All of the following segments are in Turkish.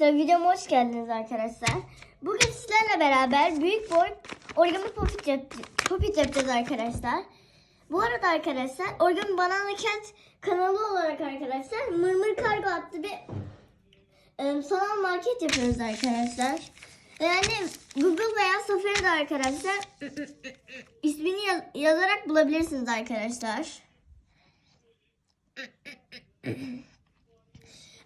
arkadaşlar videoma hoş geldiniz arkadaşlar. Bugün sizlerle beraber büyük boy origami popit, yap popit yapacağız arkadaşlar. Bu arada arkadaşlar Origami Banana Cat kanalı olarak arkadaşlar Mırmır Kargo adlı bir e, sanal market yapıyoruz arkadaşlar. Yani Google veya Safari'de arkadaşlar ismini yaz- yazarak bulabilirsiniz arkadaşlar.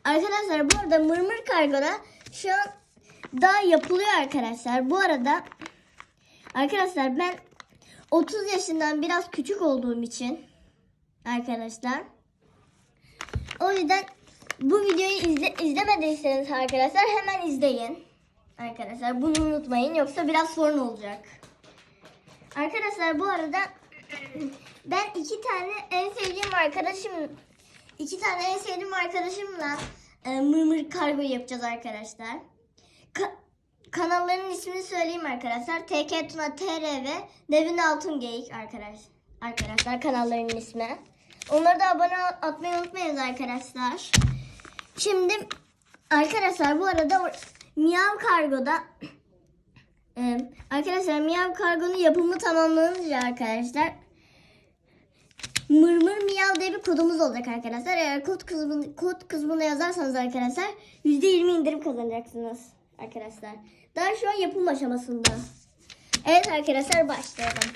Arkadaşlar bu arada Mırmır Kargo'da şu an daha yapılıyor arkadaşlar. Bu arada arkadaşlar ben 30 yaşından biraz küçük olduğum için arkadaşlar o yüzden bu videoyu izle, izlemediyseniz arkadaşlar hemen izleyin. Arkadaşlar bunu unutmayın yoksa biraz sorun olacak. Arkadaşlar bu arada ben iki tane en sevdiğim arkadaşım iki tane en sevdiğim arkadaşımla e, mırmır kargo yapacağız arkadaşlar. Ka- kanalların ismini söyleyeyim arkadaşlar. TK Tuna TR ve Devin Altın Geyik arkadaş, arkadaşlar kanalların ismi. Onları da abone atmayı unutmayın arkadaşlar. Şimdi arkadaşlar bu arada Miyav Kargo'da e, arkadaşlar Miyav Kargo'nun yapımı tamamlanınca arkadaşlar Mırmır Miyav diye bir kodumuz olacak arkadaşlar. Eğer kod kısmını, kod kısmına yazarsanız arkadaşlar %20 indirim kazanacaksınız arkadaşlar. Daha şu an yapım aşamasında. Evet arkadaşlar başlayalım.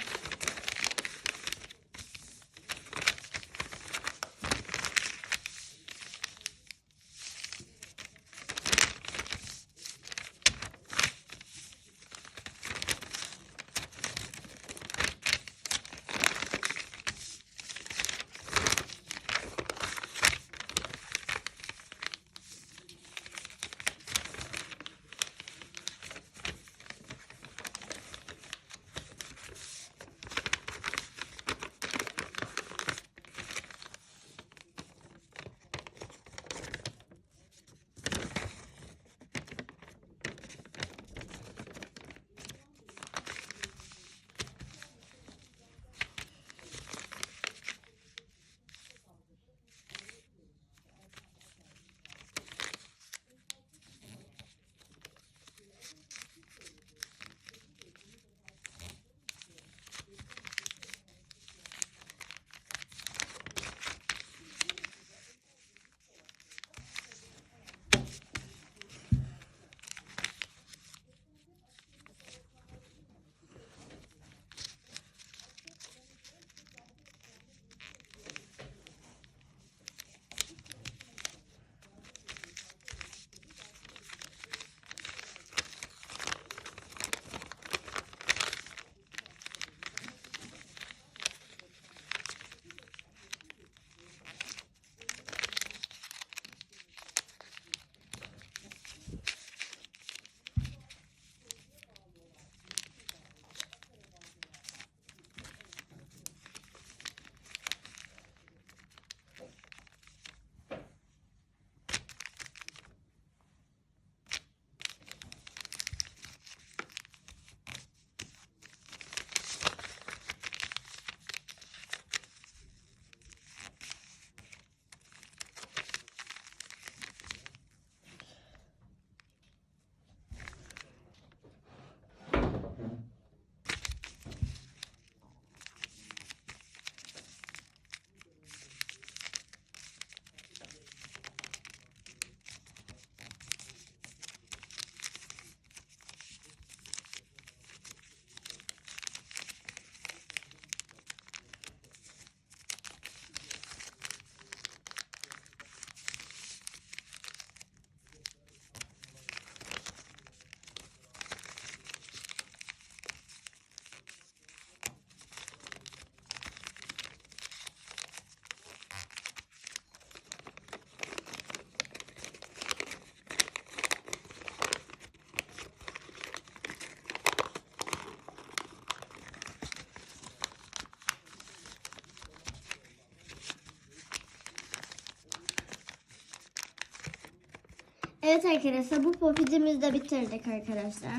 Evet arkadaşlar bu popitimizi de bitirdik arkadaşlar.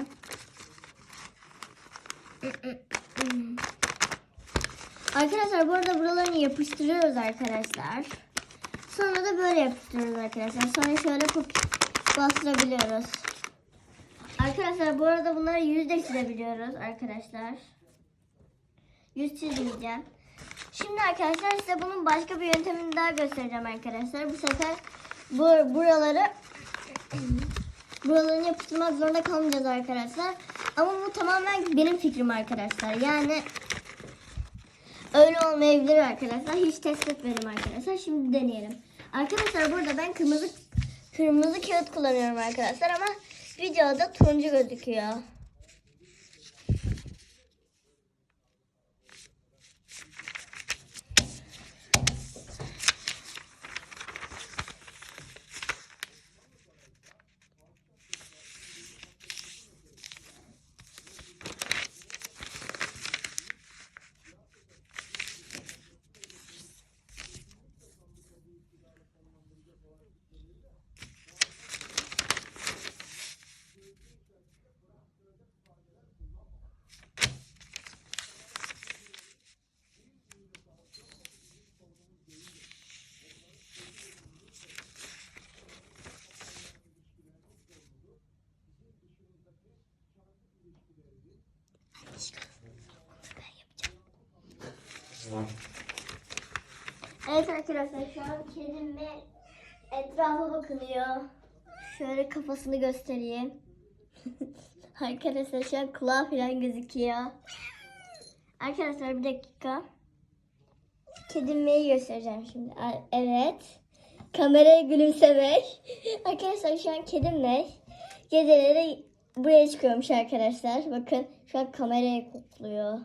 Arkadaşlar bu arada buralarını yapıştırıyoruz arkadaşlar. Sonra da böyle yapıştırıyoruz arkadaşlar. Sonra şöyle popit bastırabiliyoruz. Arkadaşlar bu arada bunları yüz çizebiliyoruz arkadaşlar. Yüz çizmeyeceğim. Şimdi arkadaşlar size bunun başka bir yöntemini daha göstereceğim arkadaşlar. Bu sefer bu buraları buralarını yapıştırmak zorunda kalmayacağız arkadaşlar. Ama bu tamamen benim fikrim arkadaşlar. Yani öyle olmayabilir arkadaşlar. Hiç test etmedim arkadaşlar. Şimdi deneyelim. Arkadaşlar burada ben kırmızı kırmızı kağıt kullanıyorum arkadaşlar ama videoda turuncu gözüküyor. Evet arkadaşlar şu an kedim ve etrafa bakınıyor. Şöyle kafasını göstereyim. arkadaşlar şu an kulağı falan gözüküyor. Arkadaşlar bir dakika. Kedimmeyi göstereceğim şimdi. Evet. Kameraya gülümsemek. arkadaşlar şu an kedimle geceleri buraya çıkıyormuş arkadaşlar. Bakın şu an kameraya kokluyor.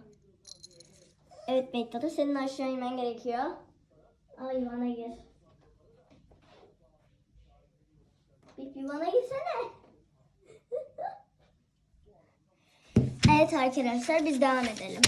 Evet Mehtap'a senin aşağı inmen gerekiyor. Ay yuvana gir. Bir yuvana girsene. evet arkadaşlar biz devam edelim.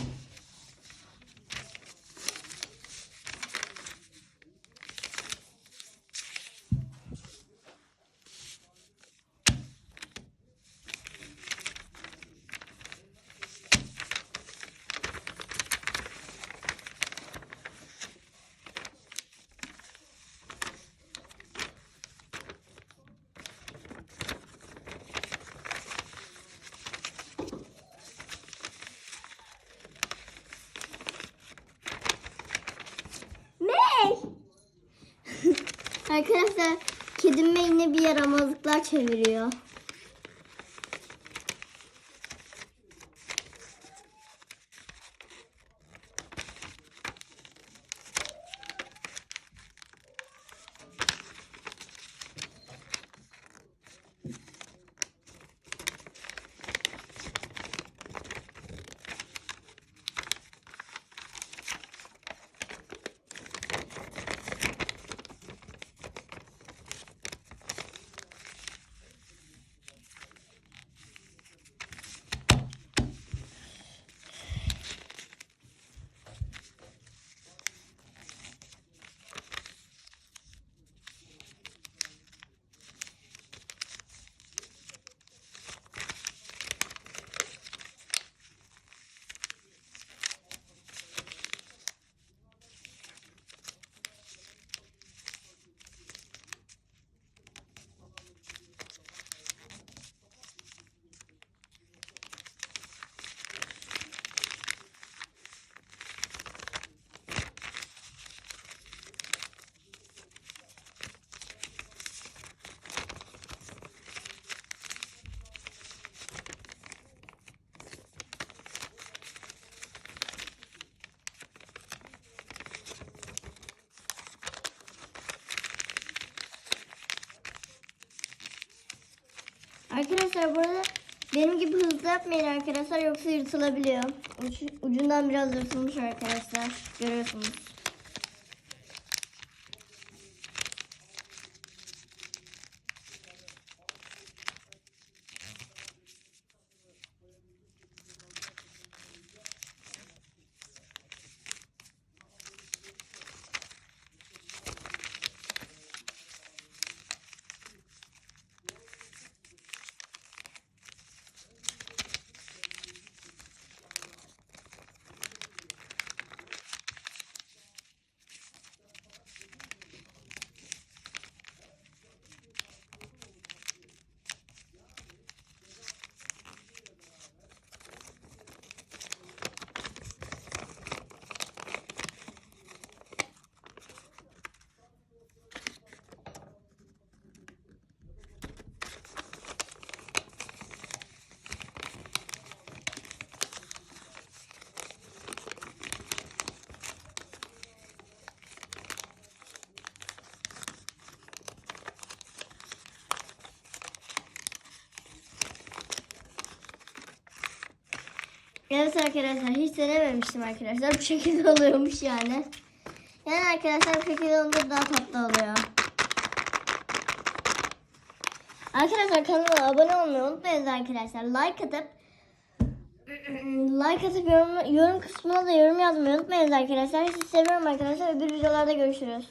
Arkadaşlar kedim yine bir yaramazlıklar çeviriyor. Arkadaşlar burada benim gibi hızlı yapmayın arkadaşlar yoksa yırtılabiliyor. Uç, ucundan biraz yırtılmış arkadaşlar. Görüyorsunuz. Evet arkadaşlar hiç denememiştim arkadaşlar. Bu şekilde oluyormuş yani. Yani arkadaşlar bu şekilde olunca daha tatlı oluyor. Arkadaşlar kanalıma abone olmayı unutmayın arkadaşlar. Like atıp like atıp yorum, yorum kısmına da yorum yazmayı unutmayın arkadaşlar. Sizi seviyorum arkadaşlar. Öbür videolarda görüşürüz.